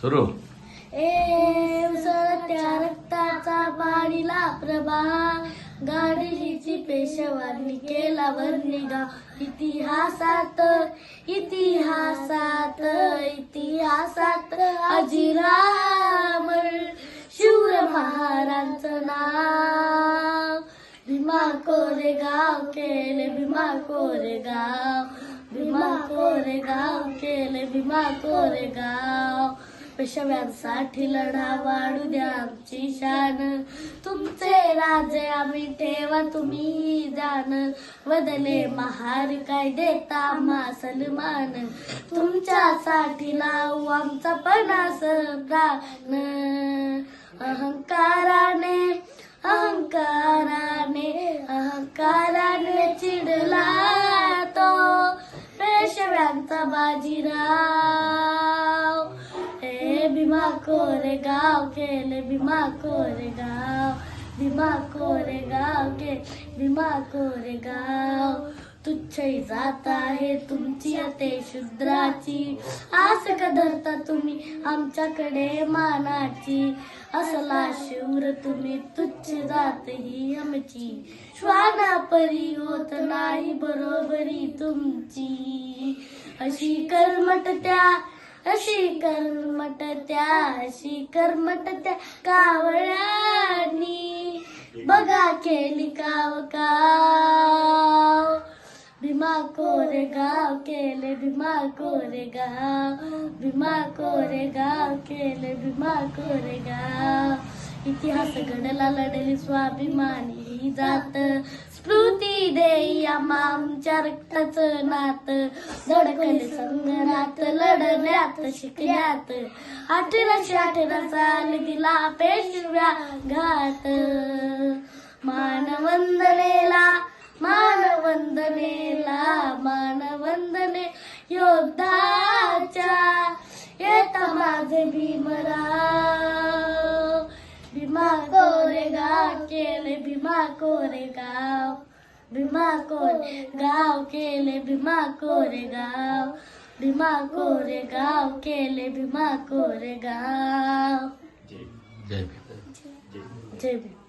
सुरू. ए उसळत्या रक्ताचा पाणीला प्रभा गाडीची पेशवानी केला वर्णिगा इतिहासात इतिहासात इतिहासात अजिराम शूर महाराजांचं नाव. भीमा कोरेगाव केले भीमा कोरेगाव. भीमा कोरेगाव केले भीमा कोरेगाव. पेशव्यांसाठी लढा वाढू द्या आमची शान. तुमचे राजे आम्ही ठेवा तुम्ही जाण बदले महार काय देता मा सलमान तुमच्यासाठी लावू आमचा पणास प्राण अहंकाराने अहंकाराने अहंकाराने चिडला तो. पेशव्यांचा बाजीराव. कोरेगाव केले भीमा कोरेगाव भीमा कोरेगाव के भीमा कोरेगाव. तुच्छ जात आहे तुमची अते शूद्राची. आस का धरता तुम्ही आमच्याकडे मानाची. असला शूर तुम्ही तुच्छ जात ही आमची. श्वाना परी होत नाही बरोबरी तुमची. अशी कर्मट त्या अशी कर्मटत्या अशी कर्मट कावळ्यानी बघा केली काव काव. भीमा कोरेगाव केले भीमा कोरेगाव भीमा कोरेगाव केले भीमा कोरेगाव इतिहास घडला लढली स्वाभिमानी ही जात. दे आमच्या रक्ताचं नात. धडकले संग्रात लढण्यात शिकण्यात. अठराशे अठरा साल दिला पेशव्या घात. मानवंदनेला मानवंदनेला मानवंदने योद्धाच्या. येता माझे भीमराव. भीमा कोरेगाव केले भीमा कोरेगाव. भीमा कोरेगाव केले भीमा कोरेगाव भीमा कोरेगाव केले भीमा कोरेगाव जय भीम। जय भीम।